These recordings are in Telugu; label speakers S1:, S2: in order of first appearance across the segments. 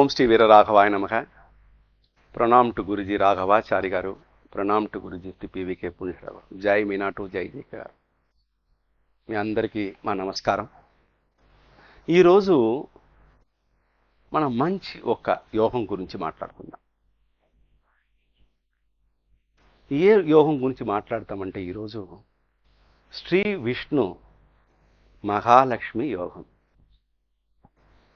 S1: ఓం శ్రీ వీర రాఘవ నమ. ప్రణామ్ టు గురుజీ రాఘవాచారి గారు. ప్రణామ్ టు గురుజీ శ్రీ పివికే పుణ్యరావు. జై మీనాటు జై జై గారు మీ అందరికీ మా నమస్కారం. ఈరోజు మనం మంచి ఒక యోగం గురించి మాట్లాడుకుందాం. ఏ యోగం గురించి మాట్లాడతామంటే ఈరోజు శ్రీ విష్ణు మహాలక్ష్మి యోగం.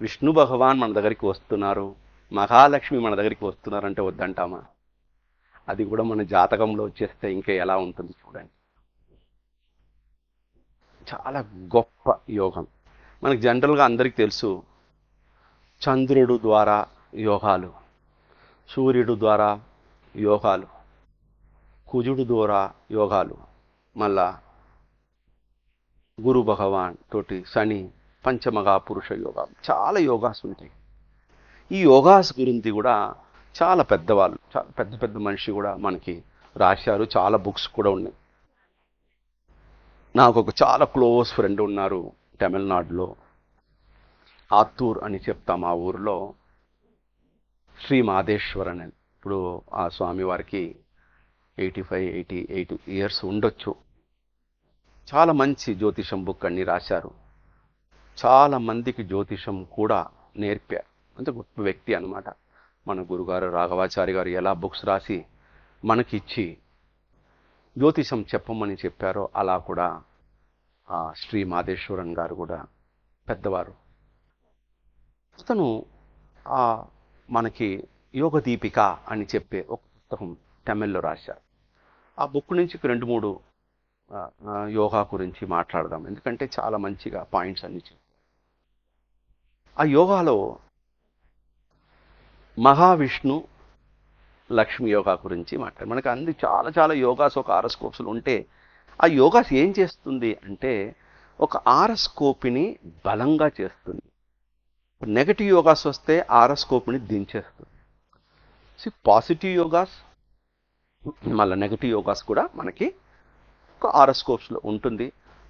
S1: విష్ణు భగవాన్ మన దగ్గరికి వస్తున్నారు మహాలక్ష్మి మన దగ్గరికి వస్తున్నారంటే వద్దంటామా? అది కూడా మన జాతకంలో వచ్చేస్తే ఇంకా ఎలా ఉంటుంది చూడండి. చాలా గొప్ప యోగం. మనకి జనరల్గా అందరికీ తెలుసు చంద్రుడు ద్వారా యోగాలు సూర్యుడు ద్వారా యోగాలు కుజుడు ద్వారా యోగాలు మళ్ళా గురు భగవాన్ తోటి శని పంచమగా పురుష యోగా చాలా యోగాస్ ఉంటాయి. ఈ యోగాస్ గురించి కూడా చాలా పెద్దవాళ్ళు చాలా పెద్ద పెద్ద మనిషి కూడా మనకి రాశారు. చాలా బుక్స్ కూడా ఉన్నాయి. నాకు ఒక చాలా క్లోజ్ ఫ్రెండ్ ఉన్నారు తమిళనాడులో. ఆత్తూర్ అని చెప్తాం ఆ ఊరిలో. శ్రీ మాదేశ్వరన్ అని. ఇప్పుడు ఆ స్వామి వారికి eighty five eighty eight years ఉండొచ్చు. చాలా మంచి జ్యోతిషం బుక్ అన్ని రాశారు. చాలా మందికి జ్యోతిషం కూడా నేర్పారు అంటే గొప్ప వ్యక్తి అనమాట మన గురుగారు రాఘవాచారి గారు ఎలా బుక్స్ రాసి మనకిచ్చి జ్యోతిషం చెప్పమని చెప్పారో అలా కూడా ఆ శ్రీ మాదేశ్వరన్ గారు కూడా పెద్దవారు. అతను ఆ మనకి యోగ దీపిక అని చెప్పే ఒక పుస్తకం తమిళ్ళో రాశారు. ఆ బుక్ నుంచి రెండు మూడు యోగా గురించి మాట్లాడదాం. ఎందుకంటే చాలా మంచిగా పాయింట్స్ అన్ని చెప్పారు. ఆ యోగాలో మహావిష్ణు లక్ష్మి యోగా గురించి మాట్లాడు. మనకి అన్ని చాలా చాలా యోగాస్ ఒక ఆరస్కోప్స్లు ఉంటే ఆ యోగాస్ ఏం చేస్తుంది అంటే ఒక ఆరస్కోపిని బలంగా చేస్తుంది. నెగటివ్ యోగాస్ వస్తే ఆరస్కోప్ని దించేస్తుంది. సి పాజిటివ్ యోగాస్ మళ్ళీ నెగటివ్ యోగాస్ కూడా మనకి ఒక ఆరస్కోప్స్లో ఉంటుంది.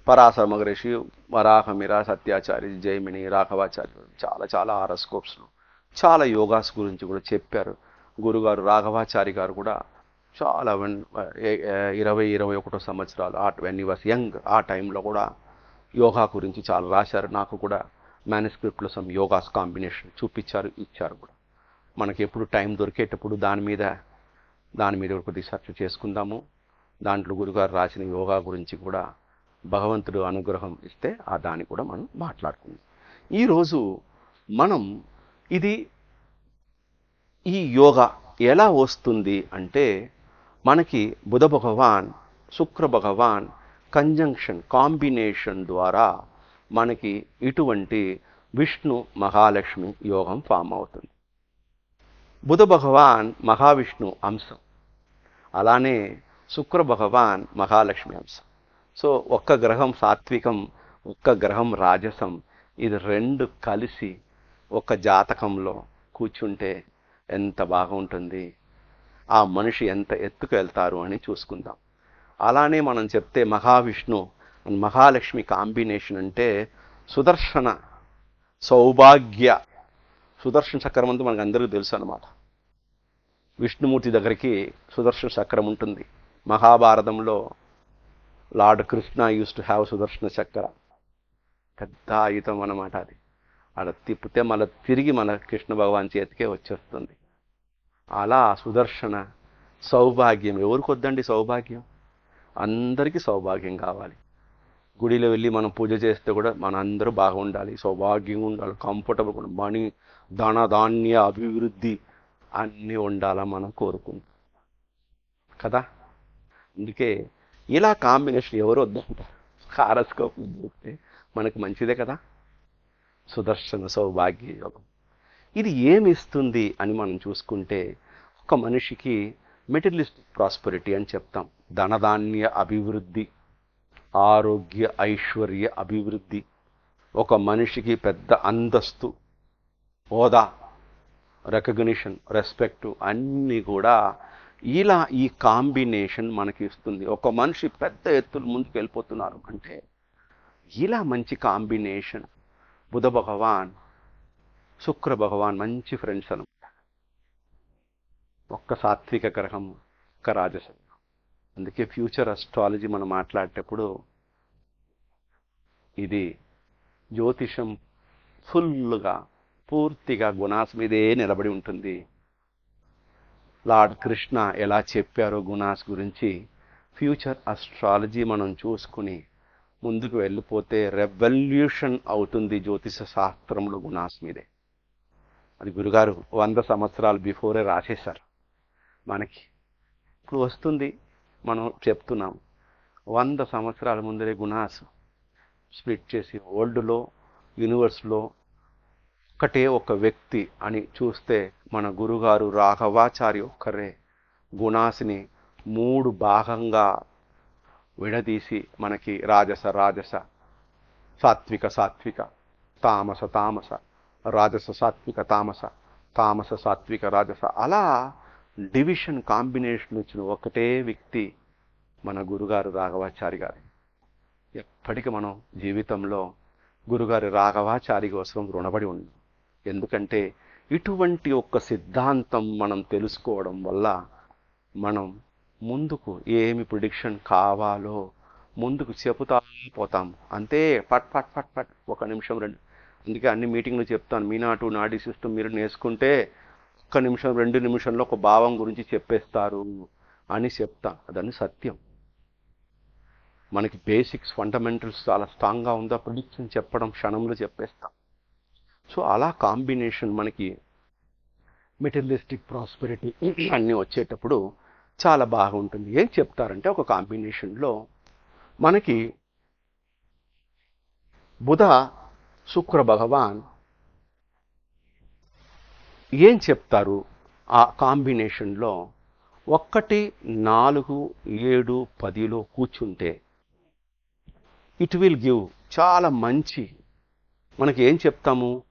S1: పరాశర మహర్షి వరాహమిర సత్యాచారి జైమిని రాఘవాచార్యులు చాలా చాలా ఆరస్కోప్స్లు చాలా యోగాస్ గురించి కూడా చెప్పారు. గురుగారు రాఘవాచారి గారు కూడా చాలా వన్- ఏ- ఇరవై ఇరవై ఒకటో సంవత్సరాలు ఆ వెన్ వాస్ యంగ్ ఆ టైంలో కూడా యోగా గురించి చాలా రాశారు. నాకు కూడా మేనస్క్రిప్ట్లో సమ్ యోగాస్ కాంబినేషన్ చూపించారు ఇచ్చారు కూడా. మనకి ఎప్పుడు టైం దొరికేటప్పుడు దాని మీద దాని మీద కొద్దిగా రీసెర్చ్ చేసుకుందాము. దాంట్లో గురుగారు రాసిన యోగా గురించి కూడా భగవంతుడు అనుగ్రహం ఇస్తే ఆ దాన్ని కూడా మనం మాట్లాడుకుందాం. ఈరోజు మనం ఇది ఈ యోగా ఎలా వస్తుంది అంటే మనకి బుధ భగవాన్ శుక్ర భగవాన్ కంజంక్షన్ కాంబినేషన్ ద్వారా మనకి ఇటువంటి విష్ణు మహాలక్ష్మి యోగం ఫామ్ అవుతుంది. బుధ భగవాన్ మహావిష్ణు అంశం అలానే శుక్ర భగవాన్ మహాలక్ష్మి అంశం. సో ఒక్క గ్రహం సాత్వికం ఒక్క గ్రహం రాజసం ఇది రెండు కలిసి ఒక జాతకంలో కూర్చుంటే ఎంత బాగుంటుంది? ఆ మనిషి ఎంత ఎత్తుకు వెళ్తారు అని చూసుకుందాం. అలానే మనం చెప్తే మహావిష్ణు మహాలక్ష్మి కాంబినేషన్ అంటే సుదర్శన సౌభాగ్య. సుదర్శన చక్రం అంతా మనకు అందరికీ తెలుసు అనమాట విష్ణుమూర్తి దగ్గరికి సుదర్శన చక్రం ఉంటుంది. మహాభారతంలో lord Krishna used to have Sudarshana chakra. పెద్ద ఆయుధం అన్నమాట అది. అలా తిప్పితే మళ్ళీ తిరిగి మన కృష్ణ భగవాన్ చేతికే వచ్చేస్తుంది. అలా సుదర్శన సౌభాగ్యం. ఎవరికి వద్దండి సౌభాగ్యం? అందరికీ సౌభాగ్యం కావాలి. గుడిలో వెళ్ళి మనం పూజ చేస్తే కూడా మన అందరూ బాగుండాలి. సౌభాగ్యంగా ఉండాలి. కంఫర్టబుల్ కూడా మనీ ధన ధాన్య అభివృద్ధి అన్నీ ఉండాలా మనం కోరుకుంటాం. కదా? అందుకే ఇలా కాంబినేషన్ ఎవరు వద్దంటారు? హారస్కోప్ చూస్తే మనకు మంచిదే కదా? సుదర్శన సౌభాగ్య యోగం. ఇది ఏమి ఇస్తుంది అని మనం చూసుకుంటే ఒక మనిషికి మెటీరియలిస్టిక్ ప్రాస్పరిటీ అని చెప్తాం. ధనధాన్య అభివృద్ధి ఆరోగ్య ఐశ్వర్య అభివృద్ధి. ఒక మనిషికి పెద్ద అంతస్తు హోదా రికగ్నిషన్ రెస్పెక్టు అన్నీ కూడా ఇలా ఈ కాంబినేషన్ మనకి ఇస్తుంది ఒక మనిషి పెద్ద ఎత్తులు ముందుకు వెళ్ళిపోతున్నారు అంటే ఇలా మంచి కాంబినేషన్ బుధ భగవాన్ శుక్ర భగవాన్ మంచి ఫ్రెండ్స్ అనమాట ఒక్క సాత్విక గ్రహం ఒక్క రాజసం. అందుకే ఫ్యూచర్ అస్ట్రాలజీ మనం మాట్లాడేటప్పుడు ఇది జ్యోతిషం ఫుల్గా పూర్తిగా గుణాస్ మీదే నిలబడి ఉంటుంది. లార్డ్ కృష్ణ ఎలా చెప్పారో గుణాస్ గురించి ఫ్యూచర్ అస్ట్రాలజీ మనం చూసుకుని ముందుకు వెళ్ళిపోతే రెవల్యూషన్ అవుతుంది జ్యోతిష శాస్త్రంలో గుణాస్ మీదే. అది గురుగారు వంద సంవత్సరాలు బిఫోరే రాసేశారు. మనకి ఇప్పుడు వస్తుంది మనం చెప్తున్నాం. వంద సంవత్సరాల ముందరే గుణాస్ స్ప్లిట్ చేసి వరల్డ్లో యూనివర్స్లో ఒక్కటే ఒక వ్యక్తి అని చూస్తే మన గురుగారు రాఘవాచార్య ఒక్కరే. గుణాసిని మూడు భాగంగా విడదీసి మనకి రాజస రాజస సాత్విక సాత్విక తామస తామస రాజస సాత్విక తామస తామస సాత్విక రాజస. అలా డివిజన్ కాంబినేషన్ ఇచ్చిన ఒకటే వ్యక్తి మన గురుగారు రాఘవాచారి గారు. ఎప్పటికీ మనం జీవితంలో గురుగారి రాఘవాచారి కోసం రుణపడి ఉన్నాం ఎందుకంటే ఇటువంటి ఒక సిద్ధాంతం మనం తెలుసుకోవడం వల్ల మనం ముందుకు ఏమి ప్రిడిక్షన్ కావాలో ముందుకు చెబుతా పోతాం. అంతే పట్ పట్ పట్ పట్ ఒక నిమిషం రెండు. అందుకే అన్ని మీటింగ్లు చెప్తాను. మీ నాటు నాడీ సిస్టమ్ మీరు నేర్చుకుంటే ఒక్క నిమిషం రెండు నిమిషంలో ఒక భావం గురించి చెప్పేస్తారు అని చెప్తా. అదని సత్యం. మనకి బేసిక్స్ ఫండమెంటల్స్ చాలా స్ట్రాంగ్గా ఉందా? ప్రిడిక్షన్ చెప్పడం క్షణంలో చెప్పేస్తాం. సో అలా కాంబినేషన్ మనకి మెటీరియలిస్టిక్ ప్రాస్పెరిటీ అన్నీ వచ్చేటప్పుడు చాలా బాగుంటుంది. ఏం చెప్తారంటే ఒక కాంబినేషన్లో మనకి బుధ శుక్ర భగవాన్ ఏం చెప్తారు ఆ కాంబినేషన్లో? ఒక్కటి నాలుగు ఏడు పదిలో కూర్చుంటే ఇట్ విల్ గివ్ చాలా మంచి మనకి ఏం చెప్తాము?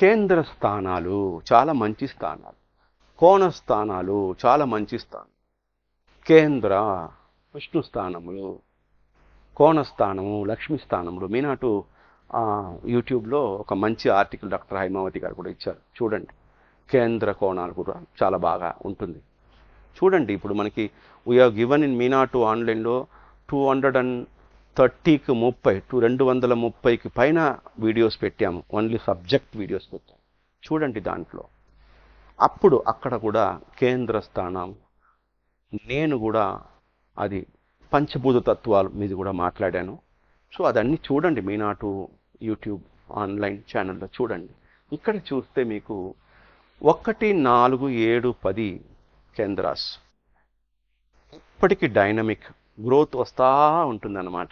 S1: కేంద్ర స్థానాలు చాలా మంచి స్థానాలు. కోణ స్థానాలు చాలా మంచి స్థానం. కేంద్ర విష్ణు స్థానములు కోణ స్థానము లక్ష్మి స్థానములు. మీనాటు యూట్యూబ్లో ఒక మంచి ఆర్టికల్ డాక్టర్ హైమావతి గారు కూడా ఇచ్చారు. చూడండి. కేంద్ర కోణాలు కూడా చాలా బాగా ఉంటుంది. చూడండి ఇప్పుడు మనకి వీఆర్ గివన్ ఇన్ మీనాటు ఆన్లైన్లో టూ హండ్రెడ్ అండ్ థర్టీకి ముప్పై టూ రెండు వందల ముప్పైకి పైన వీడియోస్ పెట్టాము. ఓన్లీ సబ్జెక్ట్ వీడియోస్ పెట్టాము. చూడండి దాంట్లో. అప్పుడు అక్కడ కూడా కేంద్ర స్థానం నేను కూడా అది పంచభూత తత్వాల మీద కూడా మాట్లాడాను. సో అదన్నీ చూడండి మీనాటు యూట్యూబ్ ఆన్లైన్ ఛానల్లో చూడండి. ఇక్కడ చూస్తే మీకు ఒకటి నాలుగు ఏడు పది కేంద్రాస్. ఇప్పటికీ డైనమిక్ గ్రోత్ వస్తూ ఉంటుందన్నమాట.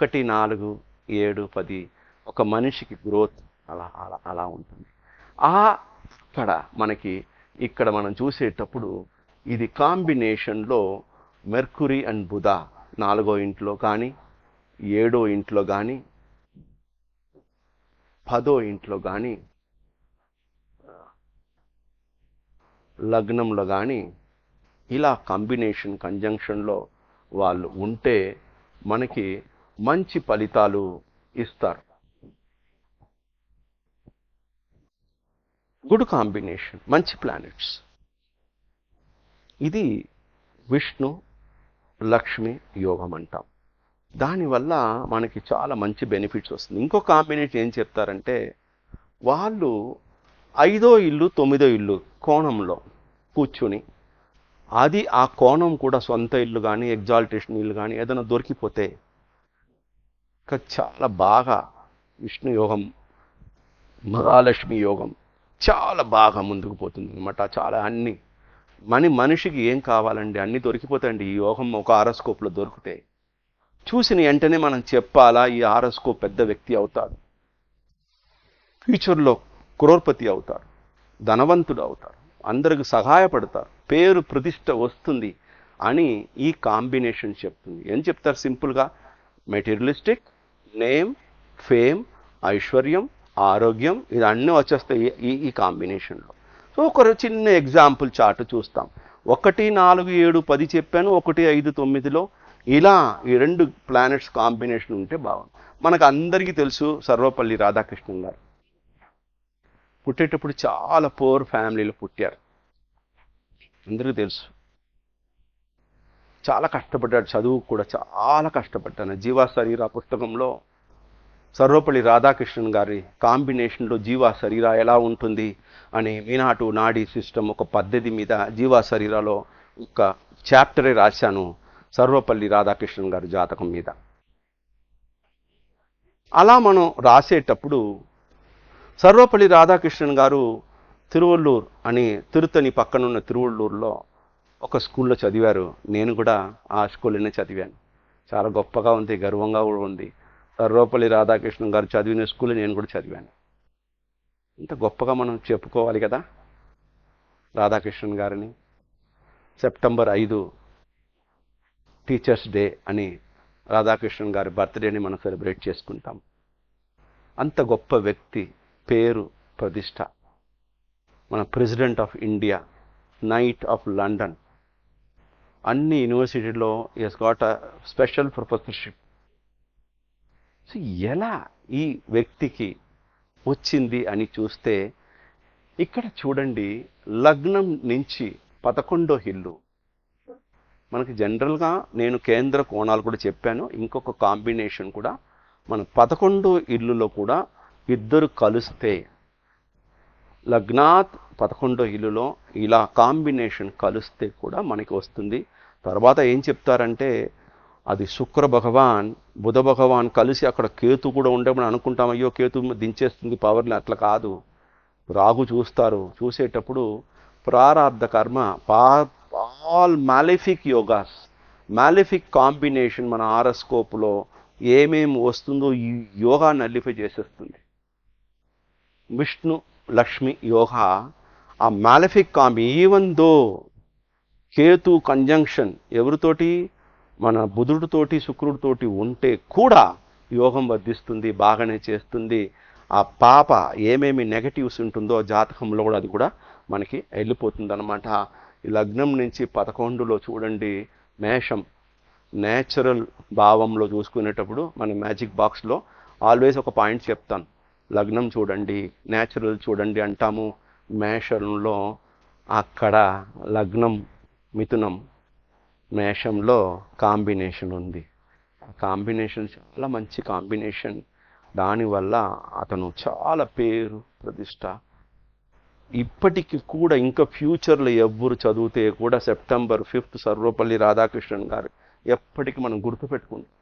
S1: ఒకటి నాలుగు ఏడు పది ఒక మనిషికి గ్రోత్ అలా అలా అలా ఉంటుంది. ఆ అక్కడ మనకి ఇక్కడ మనం చూసేటప్పుడు ఇది కాంబినేషన్లో మెర్కురీ అండ్ బుధ నాలుగో ఇంట్లో కానీ ఏడో ఇంట్లో కానీ పదో ఇంట్లో కానీ లగ్నంలో కానీ ఇలా కాంబినేషన్ కంజంక్షన్లో వాళ్ళు ఉంటే మనకి మంచి ఫలితాలు ఇస్తారు. గుడ్ కాంబినేషన్ మంచి ప్లానెట్స్. ఇది విష్ణు లక్ష్మి యోగం అంటాం. దానివల్ల మనకి చాలా మంచి బెనిఫిట్స్ వస్తుంది. ఇంకో కాంబినేషన్ ఏం చెప్తారంటే వాళ్ళు ఐదో ఇల్లు తొమ్మిదో ఇల్లు కోణంలో కూర్చుని అది ఆ కోణం కూడా సొంత ఇల్లు కానీ ఎగ్జాల్టేషన్ ఇల్లు కానీ ఏదైనా దొరికిపోతే చాలా బాగా విష్ణు యోగం మహాలక్ష్మి యోగం చాలా బాగా ముందుకు పోతుంది అనమాట చాలా అన్ని మన మనిషికి ఏం కావాలండి? అన్ని దొరికిపోతాయండి. ఈ యోగం ఒక ఆరోస్కోప్లో దొరికితే చూసిన వెంటనే మనం చెప్పాలా ఈ ఆరోస్కోప్ పెద్ద వ్యక్తి అవుతాడు. ఫ్యూచర్లో క్రోర్పతి అవుతారు ధనవంతుడు అవుతారు అందరికి సహాయపడతారు పేరు ప్రతిష్ట వస్తుంది అని ఈ కాంబినేషన్ చెప్తుంది. ఏం చెప్తారు సింపుల్గా? మెటీరియలిస్టిక్ నేమ్ ఫేమ్ ఐశ్వర్యం ఆరోగ్యం ఇది అన్నీ వచ్చేస్తాయి ఈ ఈ కాంబినేషన్లో. సో ఒక చిన్న ఎగ్జాంపుల్ చార్ట్ చూస్తాం. ఒకటి నాలుగు ఏడు పది చెప్పాను. ఒకటి ఐదు తొమ్మిదిలో ఇలా ఈ రెండు ప్లానెట్స్ కాంబినేషన్ ఉంటే బాగుంది మనకు అందరికీ తెలుసు సర్వపల్లి రాధాకృష్ణన్ గారు. పుట్టేటప్పుడు చాలా పూర్ ఫ్యామిలీలో పుట్టారు. అందరికీ తెలుసు. చాలా కష్టపడ్డాడు చదువు కూడా చాలా కష్టపడ్డాను. జీవాశరీర పుస్తకంలో సర్వపల్లి రాధాకృష్ణన్ గారి కాంబినేషన్లో జీవ శరీర ఎలా ఉంటుంది అని మీనాటు నాడీ సిస్టమ్ ఒక పద్ధతి మీద జీవ శరీరాలో ఒక చాప్టరే రాశాను సర్వపల్లి రాధాకృష్ణన్ గారి జాతకం మీద. అలా మనం రాసేటప్పుడు సర్వపల్లి రాధాకృష్ణన్ గారు తిరువల్లూరు అని తిరుతని పక్కనున్న తిరువల్లూరులో ఒక స్కూల్లో చదివారు. నేను కూడా ఆ స్కూల్లోనే చదివాను. చాలా గొప్పగా ఉంది గర్వంగా కూడా ఉంది. సర్వపల్లి రాధాకృష్ణ గారు చదివిన స్కూల్ నేను కూడా చదివాను. ఇంత గొప్పగా మనం చెప్పుకోవాలి కదా రాధాకృష్ణన్ గారిని. సెప్టెంబర్ ఐదు టీచర్స్ డే అని రాధాకృష్ణన్ గారి బర్త్డేని మనం సెలబ్రేట్ చేసుకుంటాం. అంత గొప్ప వ్యక్తి పేరు ప్రతిష్ట. మన president of India knight of London. అన్ని యూనివర్సిటీలో is got a special professorship so ఎలా ఈ వ్యక్తికి వచ్చింది అని చూస్తే ఇక్కడ చూడండి లగ్నం నుంచి పదకొండో ఇల్లు. మనకి జనరల్గా నేను కేంద్ర కోణాలు కూడా చెప్పాను ఇంకొక కాంబినేషన్ కూడా. మన పదకొండో ఇల్లులో కూడా ఇద్దరు కలిస్తే లగ్నాత్ పదకొండో ఇల్లులో ఇలా కాంబినేషన్ కలిస్తే కూడా మనకి వస్తుంది. తర్వాత ఏం చెప్తారంటే అది శుక్ర భగవాన్ బుధ భగవాన్ కలిసి అక్కడ కేతు కూడా ఉండేమని అనుకుంటాం. అయ్యో కేతు దించేస్తుంది పవర్ని అట్లా కాదు. రాగు చూస్తారు. చూసేటప్పుడు ప్రారాబ్ధ కర్మ పా all malefic yogas. Malefic combination మన ఆరస్కోప్లో ఏమేమి వస్తుందో ఈ యోగా నల్లిఫై చేసేస్తుంది. విష్ణు లక్ష్మి యోగా ఆ malefic combi even though Ketu conjunction ఎవరితోటి మన బుధుడితోటి శుక్రుడితోటి ఉంటే కూడా యోగం వర్ధిస్తుంది బాగానే చేస్తుంది. ఆ పాప ఏమేమి నెగటివ్స్ ఉంటుందో జాతకంలో కూడా అది కూడా మనకి వెళ్ళిపోతుంది అనమాట ఈ లగ్నం నుంచి పదకొండులో చూడండి మేషం నేచురల్ భావంలో చూసుకునేటప్పుడు మన మ్యాజిక్ బాక్స్లో ఆల్వేస్ ఒక పాయింట్ చెప్తాను. లగ్నం చూడండి నేచురల్ చూడండి అంటాము. మేషంలో అక్కడ లగ్నం మిథునం. మేషంలో కాంబినేషన్ ఉంది. ఆ కాంబినేషన్ చాలా మంచి కాంబినేషన్ దానివల్ల అతను చాలా పేరు ప్రతిష్ట. ఇప్పటికి కూడా ఇంకా ఫ్యూచర్లో ఎవ్వరు చదివితే కూడా సెప్టెంబర్ ఫిఫ్త్ సర్వపల్లి రాధాకృష్ణన్ గారు ఎప్పటికీ మనం గుర్తుపెట్టుకుంటాం.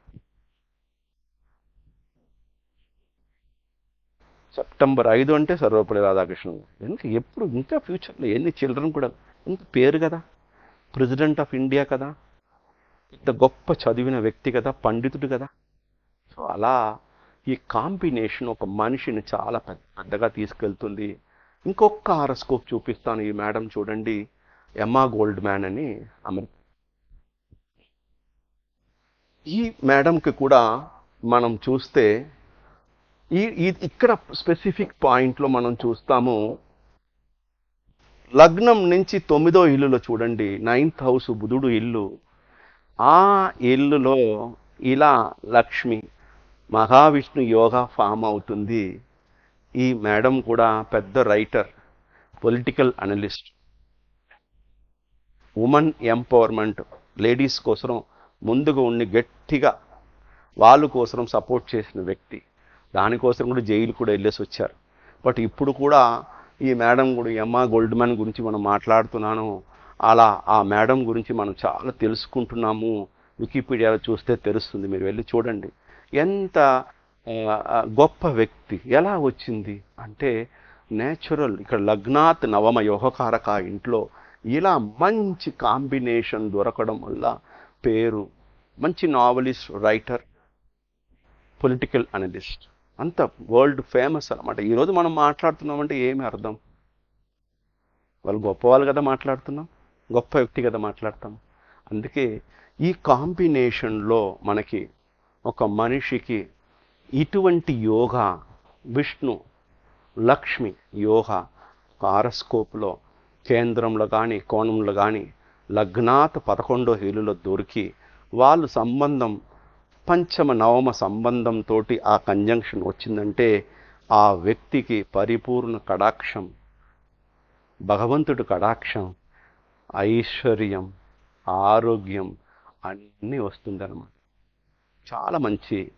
S1: సెప్టెంబర్ ఐదు అంటే సర్వపల్లి రాధాకృష్ణన్ ఎందుకు? ఎప్పుడు ఇంకా ఫ్యూచర్లో ఎన్ని చిల్డ్రన్ కూడా ఇంత పేరు కదా. ప్రెసిడెంట్ ఆఫ్ ఇండియా కదా. ఇంత గొప్ప చదివిన వ్యక్తి కదా పండితుడు కదా. సో అలా ఈ కాంబినేషన్ ఒక మనిషిని చాలా పెద్ద పెద్దగా తీసుకెళ్తుంది. ఇంకొక హారస్కోప్ చూపిస్తాను ఈ మేడం చూడండి. ఎమ్మా గోల్డ్ మ్యాన్ అని అమెరికా ఈ మేడంకి కూడా మనం చూస్తే ఈ ఇక్కడ స్పెసిఫిక్ పాయింట్లో మనం చూస్తాము లగ్నం నుంచి తొమ్మిదో ఇల్లులో చూడండి నైన్త్ హౌస్ బుధుడు ఇల్లు. ఆ ఇల్లులో ఇలా లక్ష్మి మహావిష్ణు యోగా ఫామ్ అవుతుంది. ఈ మేడం కూడా పెద్ద writer political analyst women empowerment ladies కోసం ముందుగా ఉండి గట్టిగా వాళ్ళ కోసం సపోర్ట్ చేసిన వ్యక్తి. దానికోసం కూడా జైలు కూడా వెళ్ళేసి వచ్చారు. బట్ ఇప్పుడు కూడా ఈ మేడం కూడా ఎమ్మా మ్యాన్ గురించి మనం మాట్లాడుతున్నాను. అలా ఆ మేడం గురించి మనం చాలా తెలుసుకుంటున్నాము. వికీపీడియాలో చూస్తే తెలుస్తుంది. మీరు వెళ్ళి చూడండి. ఎంత గొప్ప వ్యక్తి. ఎలా వచ్చింది? అంటే నేచురల్ ఇక్కడ లగ్నాత్ నవమ యోగకారక ఇంట్లో ఇలా మంచి కాంబినేషన్ దొరకడం వల్ల పేరు మంచి నావలిస్ట్ రైటర్ పొలిటికల్ అనలిస్ట్. అంత వరల్డ్ ఫేమస్ అనమాట ఈరోజు మనం మాట్లాడుతున్నామంటే ఏమి అర్థం? వాళ్ళు గొప్పవాళ్ళు కదా మాట్లాడుతున్నాం గొప్ప వ్యక్తి కదా మాట్లాడతాం. అందుకే ఈ కాంబినేషన్లో మనకి ఒక మనిషికి ఇటువంటి యోగా విష్ణు లక్ష్మి యోగా ఆరస్కోప్లో కేంద్రంలో కానీ కోణంలో కానీ లగ్నాత్ పదకొండో హీలులో దొరికి వాళ్ళు సంబంధం పంచమ నవమ సంబంధంతో ఆ కంజంక్షన్ వచ్చిందంటే ఆ వ్యక్తికి పరిపూర్ణ కడాక్షం భగవంతుడు కడాక్షం ఐశ్వర్యం ఆరోగ్యం అన్నీ వస్తుందన్నమాట. చాలా మంచి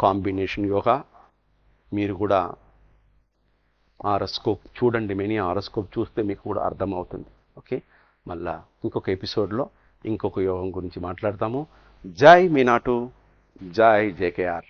S1: కాంబినేషన్ యోగా. మీరు కూడా ఆరస్కోప్ చూడండి మినీ ఆరస్కోప్ చూస్తే మీకు కూడా అర్థమవుతుంది. ఓకే? మళ్ళా ఇంకొక ఎపిసోడ్లో ఇంకొక యోగం గురించి మాట్లాడతాము. జై మీనాటు జై జేకేఆర్